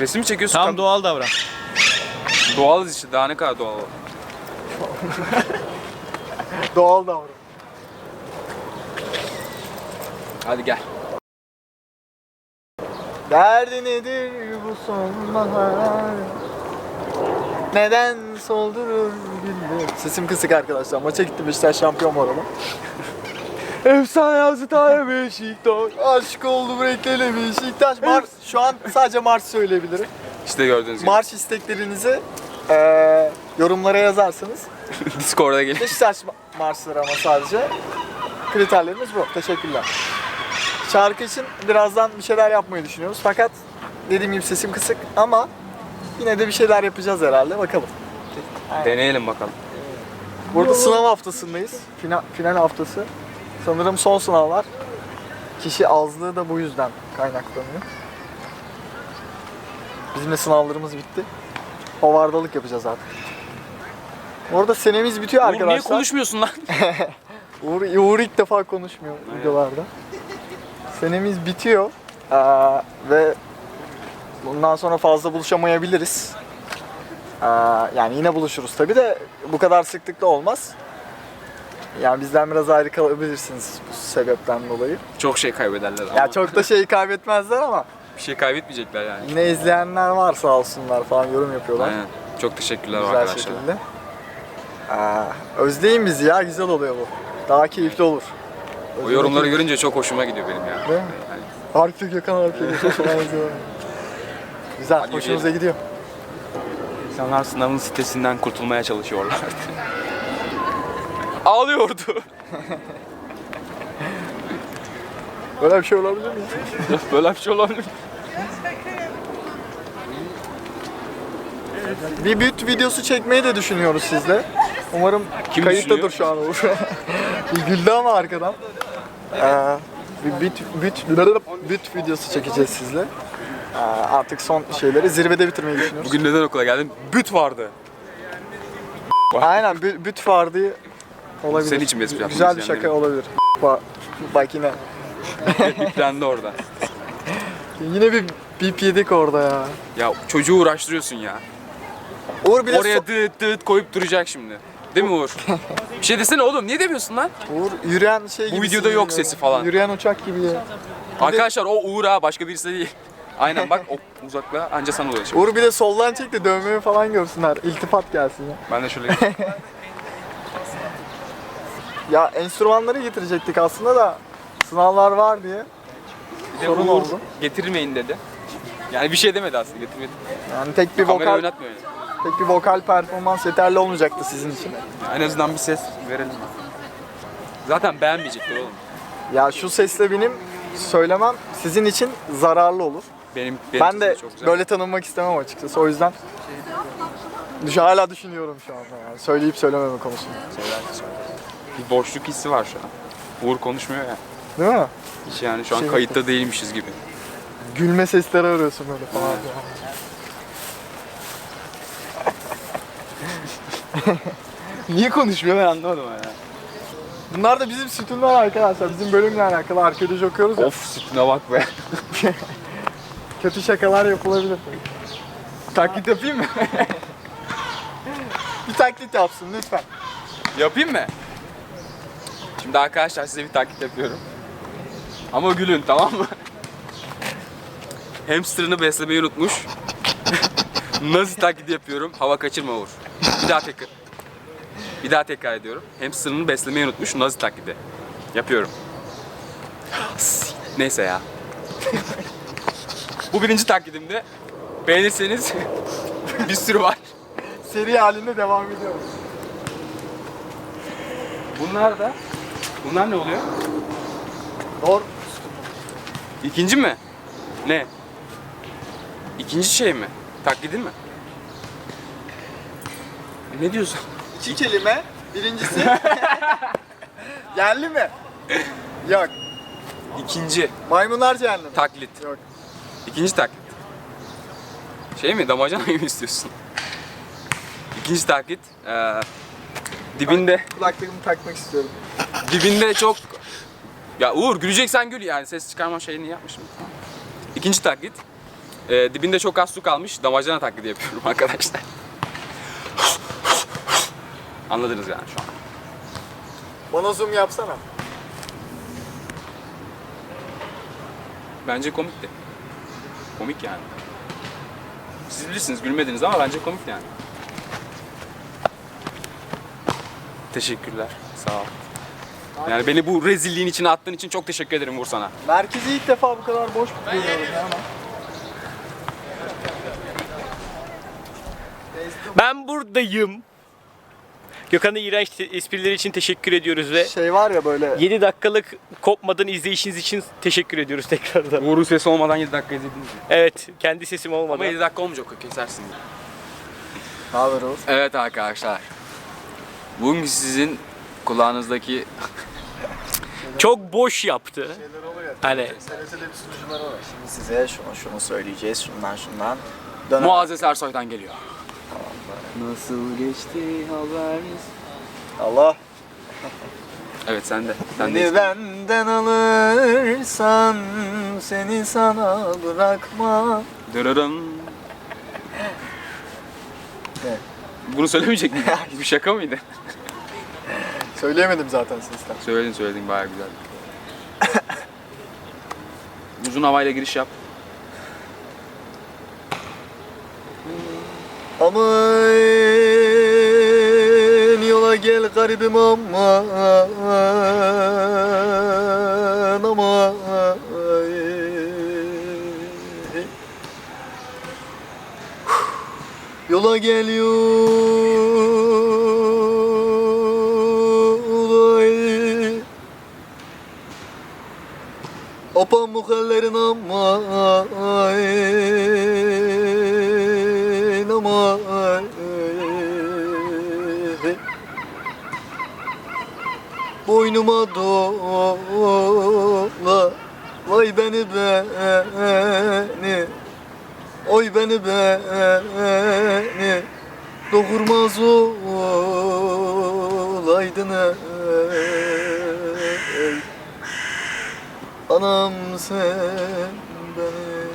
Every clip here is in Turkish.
Resim mi çekiyorsun? Tam doğal davran. doğalız işte. Daha ne kadar doğal. Doğal davran. Hadi gel. Derdi nedir bu sonbahar? Neden soldurur güller? Sesim kısık arkadaşlar. Maça gittim Beşiktaş şampiyon arada. Efsane yazdı tane Beşiktaş. Aşk oldu renkleri Beşiktaş. Mar şu an sadece marş söyleyebilirim. İşte gördüğünüz gibi. Marş isteklerinizi eee yorumlara yazarsanız. Discord'a gelin. Beşiktaş ma- marşları ama sadece. Kriterlerimiz bu. Teşekkürler. Şarkı için birazdan bir şeyler yapmayı düşünüyoruz. Fakat dediğim gibi sesim kısık ama yine de bir şeyler yapacağız herhalde. Bakalım. Deneyelim bakalım. Burada sınav haftasındayız. Final, final haftası. Sanırım son sınavlar. Kişi azlığı da bu yüzden kaynaklanıyor. Bizim de sınavlarımız bitti. Hovardalık yapacağız artık. Orada senemiz bitiyor Oğlum arkadaşlar. niye konuşmuyorsun lan? Uğur, Uğur ilk defa konuşmuyor videolarda. Senemiz bitiyor Ee, ve bundan sonra fazla buluşamayabiliriz. Ee, yani yine buluşuruz tabi de bu kadar sıklıkla olmaz. Yani bizden biraz ayrı kalabilirsiniz bu sebepten dolayı. Çok şey kaybederler ama Ya çok da şey kaybetmezler ama bir şey kaybetmeyecekler yani. yine izleyenler var sağ olsunlar falan yorum yapıyorlar. Aynen. Çok teşekkürler Güzel arkadaşlar. şekilde. Ee, özleyin bizi ya güzel oluyor bu. Daha keyifli olur. O yorumları görünce çok hoşuma gidiyor benim ya. Değil mi? Yani Harfi Gökhan yazıyor. Güzel, Hadi hoşunuza gidiyor. insanlar sınavın sitesinden kurtulmaya çalışıyorlardı. Ağlıyordu. Böyle bir şey olabilir mi? Böyle bir şey olabilir. Bir büt videosu çekmeyi de düşünüyoruz sizle. Umarım Kim kayıttadır düşünüyor? şu an Uğur. güldü ama arkadan. Ee, bir büt, büt, büt videosu çekeceğiz sizle. Ee, artık son şeyleri zirvede bitirmeyi düşünüyoruz. Bugün neden okula geldim? Büt vardı. Aynen bü- büt vardı olabilir. Senin için bir espri yaptım, Güzel bir izleyenlerin. şaka olabilir. Bak, bak yine. Biplendi orada. Yine bir bip yedik orada ya. Ya çocuğu uğraştırıyorsun ya. Uğur bir de Oraya so- dıt dıt koyup duracak şimdi. Değil mi Uğur? bir şey desene oğlum niye demiyorsun lan? Uğur yürüyen şey Bu gibi. videoda yok sesi falan. Yürüyen uçak gibi ya. Arkadaşlar o Uğur ha başka birisi değil. Aynen bak o uzakla anca sana ulaşıyor. Uğur bir de soldan çek de falan görsünler. İltifat gelsin ya. Ben de şöyle Ya enstrümanları getirecektik aslında da sınavlar var diye. Bir de Sorun Uğur oldu. getirmeyin dedi. Yani bir şey demedi aslında getirmedi. Yani tek bir Kamerayı vokal oynatmıyor yani. tek bir vokal performans yeterli olmayacaktı sizin için. En azından bir ses verelim. Zaten beğenmeyecekler oğlum. Ya şu sesle benim söylemem sizin için zararlı olur. Benim, benim ben de çok güzel. böyle tanınmak istemem açıkçası. O yüzden düş hala düşünüyorum şu anda yani. Söyleyip söylememe konusunda. Bir boşluk hissi var şu an. Uğur konuşmuyor ya. Değil mi? Hiç yani şu an Şey- kayıtta değilmişiz gibi. Gülme sesleri arıyorsun böyle falan. Niye konuşmuyor ben anlamadım ya. Bunlar da bizim sütunlar arkadaşlar. Bizim bölümle alakalı arkeoloji okuyoruz ya. Of sütüne bak be. Kötü şakalar yapılabilir. Taklit yapayım mı? Bir taklit yapsın lütfen. yapayım mı? Şimdi arkadaşlar size bir taklit yapıyorum. Ama gülün tamam mı? Hamsterını beslemeyi unutmuş. Nasıl taklit yapıyorum? Hava kaçırma Uğur. Bir daha tekrar. Bir daha tekrar ediyorum. Hamsterını beslemeyi unutmuş. Nazi taklidi. Yapıyorum. Neyse ya. Bu birinci taklidimde. Beğenirseniz bir sürü var. Seri halinde devam ediyoruz. Bunlar da Bunlar ne oluyor? Doğru. İkinci mi? Ne? İkinci şey mi? Taklidin mi? Ne diyorsun? İki kelime. Birincisi yerli mi? Yok. İkinci Maymunlar cehennem. taklit. Yok. İkinci taklit. Şey mi? Damacanayı mı istiyorsun? İkinci taklit. eee, dibinde Kulaklığımı takmak istiyorum. Dibinde çok ya Uğur güleceksen gül yani ses çıkarma şeyini yapmışım. İkinci taklit. Ee, dibinde çok az su kalmış. Damacana taklidi yapıyorum arkadaşlar. Anladınız yani şu an. Bana zoom yapsana. Bence komikti. Komik yani. Siz bilirsiniz gülmediniz ama bence komik yani. Teşekkürler. Sağ ol. Yani beni bu rezilliğin içine attığın için çok teşekkür ederim Uğur sana. Merkezi ilk defa bu kadar boş görüyorum ya ama. Ben buradayım. Gökhan'a iğrenç te- esprileri için teşekkür ediyoruz ve Şey var ya böyle 7 dakikalık kopmadan izleyişiniz için teşekkür ediyoruz tekrardan. Uğur'un sesi olmadan 7 dakika izlediniz? Evet, kendi sesim Ama olmadan. 7 dakika olmayacak o kesersin. Ne haber Oğuz? Evet arkadaşlar. Bugün sizin kulağınızdaki Çok boş yaptı. Hani TRT'de bir sunucular var. Şimdi size şunu şunu söyleyeceğiz. Şundan şundan. Dönem. Muazzez Ersoy'dan geliyor. Nasıl geçti haberiniz? Allah. Evet sen de. Sen de. benden alırsan seni sana bırakma. Dırırım. Ne? Bunu söylemeyecek miydin? Bir şaka mıydı? Söyleyemedim zaten sesten. Söyledin söyledin bayağı güzel. Uzun havayla giriş yap. Aman yola gel garibim aman aman Yola gel pamuk ellerin aman aman. Boynuma dola Vay beni beni. Oy beni beni. Doğurmaz olaydın ey Anam sen beni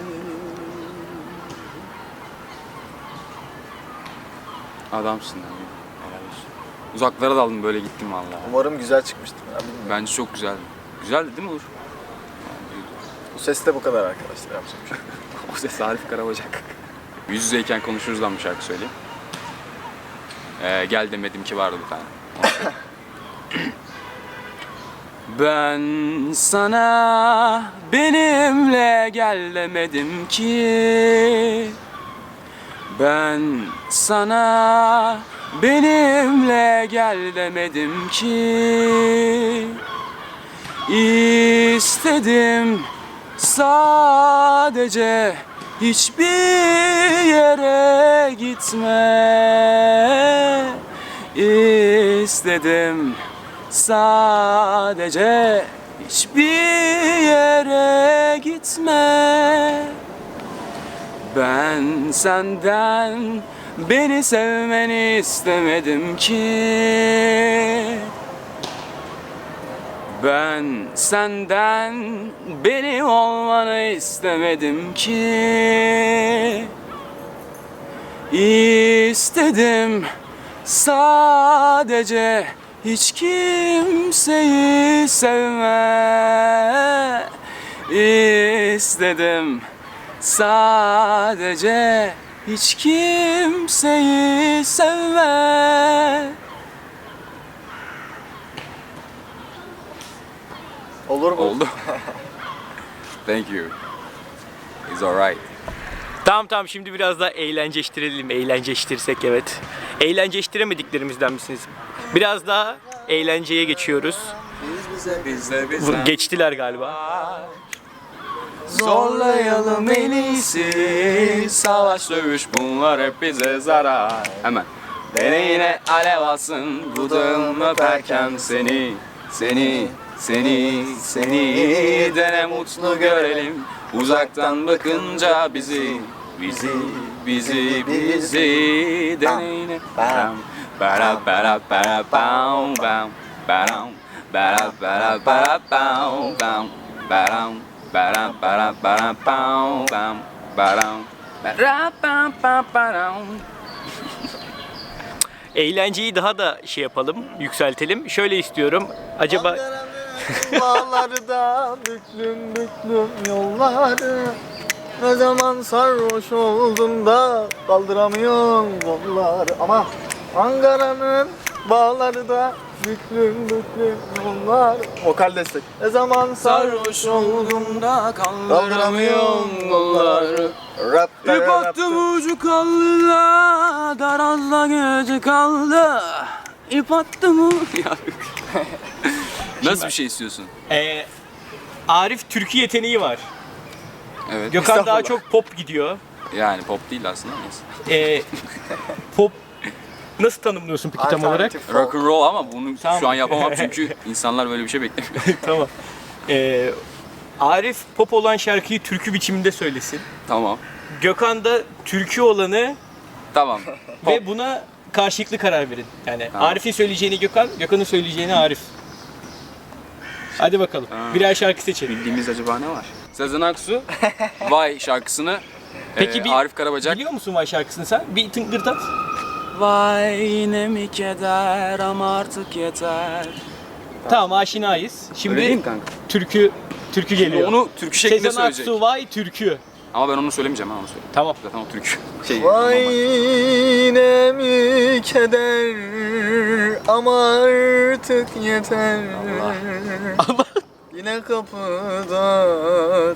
Adamsın ya. Helal olsun. Uzaklara daldım böyle gittim vallahi. Umarım güzel çıkmıştır ya bilmiyorum. Bence çok güzeldi. Güzeldi değil mi Uğur? Bu ses de bu kadar arkadaşlar yapacak bir şey. yok. O ses Arif Karabacak. Yüz yüzeyken konuşuruz lan bir şarkı söyleyeyim. Ee, gel demedim ki vardı bir tane. Onu söyleyeyim. Ben sana benimle gel demedim ki. Ben sana benimle gel demedim ki. İstedim sadece hiçbir yere gitme. İstedim sadece hiçbir yere gitme. Ben senden beni sevmeni istemedim ki. Ben senden benim olmanı istemedim ki. İstedim sadece hiç kimseyi sevme İstedim sadece hiç kimseyi sevme Olur mu? Oldu. Thank you. It's alright. Tamam tamam şimdi biraz daha eğlenceleştirelim. Eğlenceleştirsek evet. Eğlenceleştiremediklerimizden misiniz? Biraz daha eğlenceye geçiyoruz. Bize Bu- Geçtiler galiba. Zorlayalım en iyisi. Savaş dövüş bunlar hep bize zarar. Hemen. Deneyine alev alsın. Dudağım öperken seni Seni Seni Seni Dene mutlu görelim. Uzaktan bakınca bizi Bizi Bizi Bizi. Deneyine Bam Bara bara bara bam bam Baram Bara bara bara bam bam Baram Baram baram baram bam bam Baram. Bara pam pam param. Eğlenceyi daha da şey yapalım, yükseltelim. Şöyle istiyorum. Acaba Ankara'nın bağları da büklüm büklüm yolları Ne zaman sarhoş oldum da kaldıramıyorum kolları Ama Ankara'nın bağları da büklüm büklüm yollar Vokal destek Ne zaman sarhoş oldum da kaldıramıyorum kolları Rap İp attım ucu kaldı da Darazla gözü kaldı İp attım u- Ya. Nasıl bir şey istiyorsun? Ee, Arif türkü yeteneği var. Evet. Gökhan daha çok pop gidiyor. Yani pop değil aslında. Ee, pop nasıl tanımlıyorsun peki tam olarak? Alternatif Rock and roll ama bunu Tamam. şu an yapamam çünkü insanlar böyle bir şey beklemiyor. tamam. Ee, Arif pop olan şarkıyı türkü biçiminde söylesin. tamam. Gökhan da türkü olanı Tamam. ve buna karşılıklı karar verin. Yani Tamam. Arif'in söyleyeceğini Gökhan, Gökhan'ın söyleyeceğini Arif. Hadi bakalım. Tamam. Birer şarkı seçelim. Bildiğimiz acaba ne var? Sezen Aksu Vay şarkısını Peki e, bir- Arif Karabacak Biliyor musun Vay şarkısını sen? Bir tıngırdat. Vay ne mi keder ama artık yeter. Tamam aşinayız. Şimdi Öyle değil mi kanka? türkü türkü geliyor. Onu türkü şeklinde Sezen söyleyecek. Aksu Vay türkü. Ama ben onu söylemeyeceğim ha onu söyle. Tamam. Zaten o türkü. Şey, Vay normal. ne mi keder ama artık yeter Ama Yine kapıda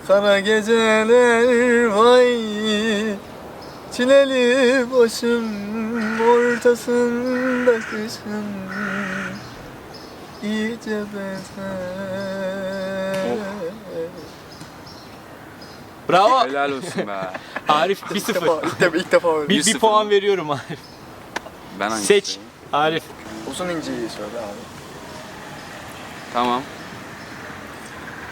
kara geceler vay Çileli başım ortasında kışın iyice beter bravo. Helal olsun be. Arif İlk 1-0. defa, ilk defa, ilk defa öyle. Bir, bir 1-0. puan veriyorum Arif. Ben hangisi Seç. Arif. Uzun inciyi söyle abi. Tamam.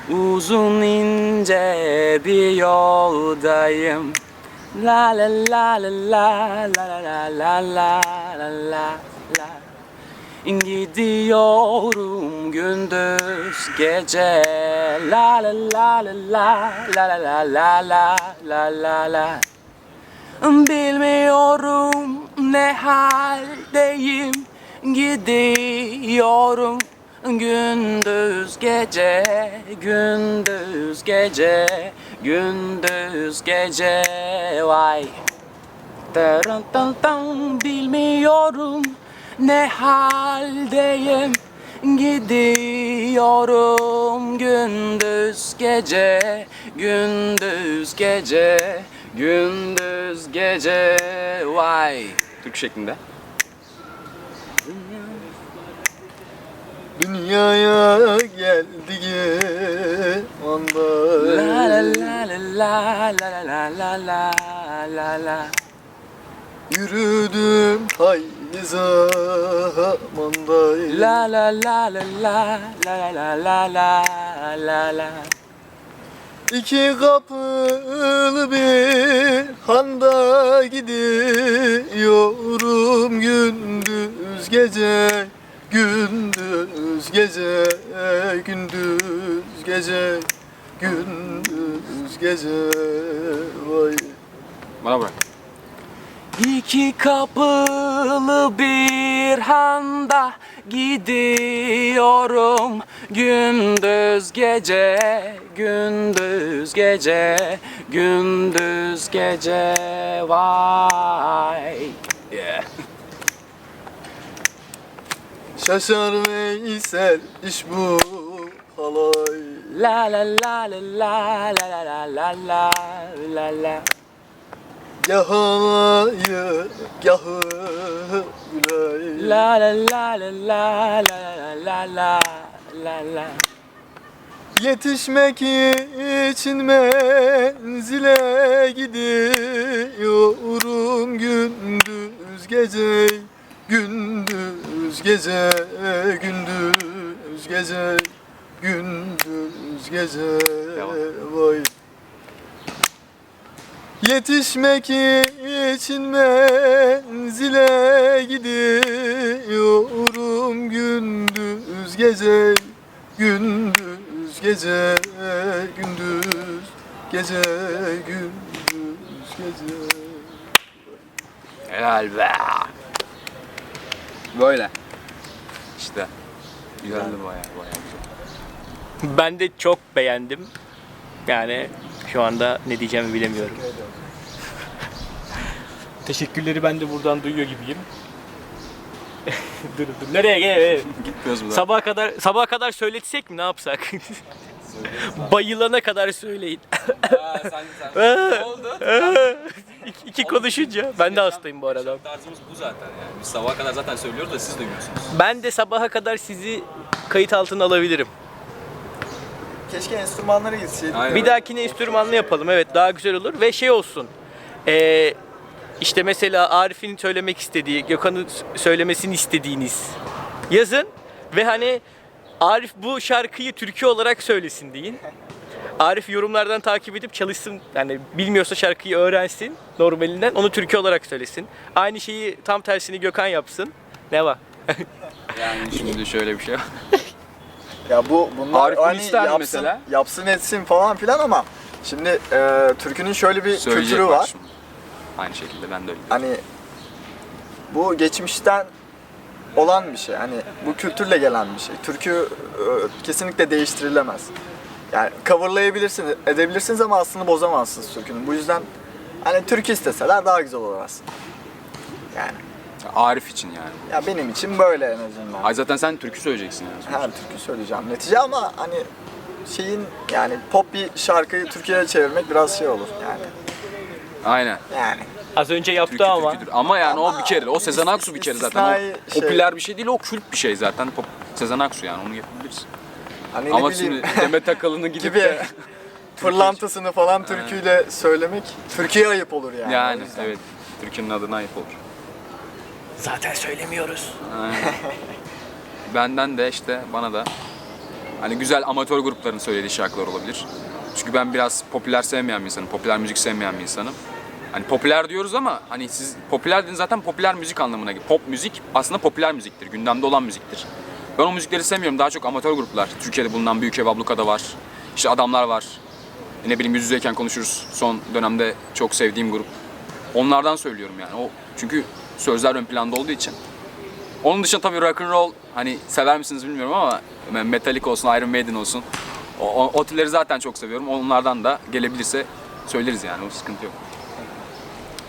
Uzun ince bir yoldayım. La la la la la la la la la la la la Gidiyorum gündüz gece La la la la la la la la la la la la la Bilmiyorum ne haldeyim Gidiyorum gündüz gece Gündüz gece Gündüz gece Vay. Tarın tan tan bilmiyorum ne haldeyim. Gidiyorum gündüz gece Gündüz gece Gündüz gece Vay. Türk şeklinde. Dünyaya geldiği anda La la la la la la la la la la Yürüdüm hayli zamanda La la la la la la la la la la la İki kapılı bir handa gidiyorum gündüz gece Gündüz gece gündüz gece gündüz gece vay. Bana bırak. İki kapılı bir handa gidiyorum. Gündüz gece gündüz gece gündüz gece vay. Yeah. Şaşar Veysel iş bu halay La la la la la la la la la la la gahı gülay La la la la la la la la la la Yetişmek için menzile gidiyorum gündüz gece Gündüz gece gündüz gece gündüz gece vay Yetişmek için menzile gidiyorum gündüz gece gündüz gece gündüz gece gündüz gece. Helal be. Böyle. İşte. Güzeldi bayağı bayağı. Ben de çok beğendim. Yani şu anda ne diyeceğimi bilemiyorum. Teşekkürleri ben de buradan duyuyor gibiyim. dur dur. Nereye gel? Gitmiyoruz buradan. Sabaha kadar sabaha kadar söyletsek mi ne yapsak? Bayılana kadar söyleyin. Aa, sen, sen. ne oldu? iki, iki konuşunca. Ben de hastayım bu arada. Tarzımız bu zaten yani. Biz sabaha kadar zaten söylüyoruz da siz duymuyorsunuz. Ben de sabaha kadar sizi kayıt altına alabilirim. Keşke enstrümanlara gitseydik. Aynen. Bir dahakine enstrümanlı yapalım. Evet daha güzel olur ve şey olsun. Ee, işte mesela Arif'in söylemek istediği, Gökhan'ın söylemesini istediğiniz yazın ve hani Arif bu şarkıyı türkü olarak söylesin deyin. Arif yorumlardan takip edip çalışsın. Yani bilmiyorsa şarkıyı öğrensin normalinden. Onu türkü olarak söylesin. Aynı şeyi tam tersini Gökhan yapsın. Ne var? Yani şimdi şöyle bir şey var. Ya bu bunlar Arif hani yapsın, mesela? yapsın etsin falan filan ama şimdi e, türkünün şöyle bir Söyleyecek kültürü var. şimdi. Aynı şekilde ben de öyle. Hani bu geçmişten olan bir şey. Hani bu kültürle gelen bir şey. Türkü e, kesinlikle değiştirilemez. Yani coverlayabilirsiniz, edebilirsiniz ama aslında bozamazsınız türkünün. Bu yüzden hani türkü isteseler daha güzel olur aslında. Yani Arif için yani. ya benim için böyle en azından. Ay zaten sen türkü söyleyeceksin yani. Her türkü söyleyeceğim netice ama hani şeyin yani pop bir şarkıyı Türkiye'ye çevirmek biraz şey olur yani. Aynen. Yani Az önce yaptı Türkü ama. türküdür. Ama yani o Ama bir kere. O Sezen Aksu bir kere zaten. O şey. popüler bir şey değil. O kült bir şey zaten. Pop, Sezen Aksu yani onu yapabiliriz. hani Ama ne bileyim şimdi Demet Akalın'ı gidip gibi de fırlantısını falan türküyle söylemek Türkiye'ye ayıp olur yani. yani evet. Türkiye'nin adına ayıp olur. Zaten söylemiyoruz. Benden de işte bana da hani güzel amatör grupların söylediği şarkılar olabilir. Çünkü ben biraz popüler sevmeyen bir insanım. Popüler müzik sevmeyen bir insanım. Hani popüler diyoruz ama hani siz popüler dediğiniz zaten popüler müzik anlamına geliyor. Pop müzik aslında popüler müziktir. Gündemde olan müziktir. Ben o müzikleri sevmiyorum. Daha çok amatör gruplar. Türkiye'de bulunan Büyük Ev Abluka'da var. İşte adamlar var. E Ne bileyim yüz yüzeyken konuşuruz. Son dönemde çok sevdiğim grup. Onlardan söylüyorum yani. O çünkü sözler ön planda olduğu için. Onun dışında tabii rock and roll hani sever misiniz bilmiyorum ama Metallica olsun, Iron Maiden olsun. O, o, o türleri zaten çok seviyorum. Onlardan da gelebilirse söyleriz yani. O sıkıntı yok.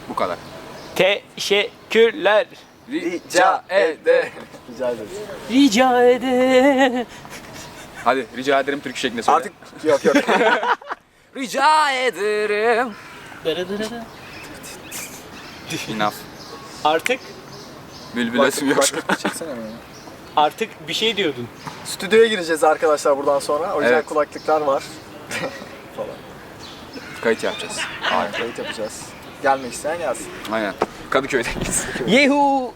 Bu kadar. Teşekkürler. Rica ede. Rica ederiz. Rica ederim. Hadi rica ederim Türk şeklinde söyle. Artık yok yok. rica ederim. Enough. Artık Bülbül Bak- ötüm yok. Çeksene beni. artık bir şey diyordun. Stüdyoya gireceğiz arkadaşlar buradan sonra. O yüzden Evet. kulaklıklar var. falan. Kayıt yapacağız. Aynen kayıt yapacağız. Gelmek isteyen gelsin. Aynen. Kadıköy'deyiz. Yehu.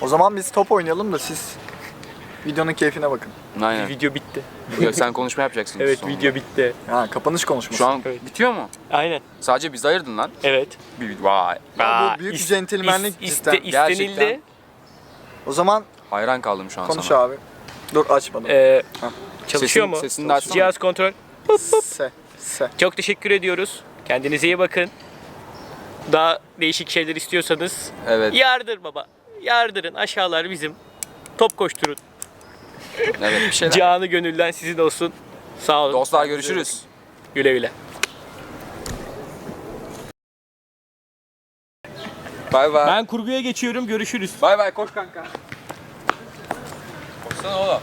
O zaman biz top oynayalım da siz videonun keyfine bakın. Aynen. Video bitti. Ya sen konuşma yapacaksın. Evet sonunda. video bitti. Ha kapanış konuşması. Şu an Evet. bitiyor mu? Aynen. Sadece biz ayırdın lan. Evet. Bir, vay. Ya bu büyük bir centilmenlik is- cidden. iste- istenildi. Gerçekten. O zaman Hayran kaldım şu an konuş sana. abi. Dur açmadım. Ee, çalışıyor Sesin- mu? sesini de açsana. Cihaz kontrol. Se. Se. Çok teşekkür ediyoruz. Kendinize iyi bakın. Daha değişik şeyler istiyorsanız Evet. yardır baba. Yardırın. Aşağılar bizim. Top koşturun. Evet bir şeyler. Canı gönülden sizin olsun. Sağ olun. Dostlar görüşürüz. Güle güle. Bay bay. Ben kurguya geçiyorum. Görüşürüz. Bay bay koş kanka. Koşsana oğlum.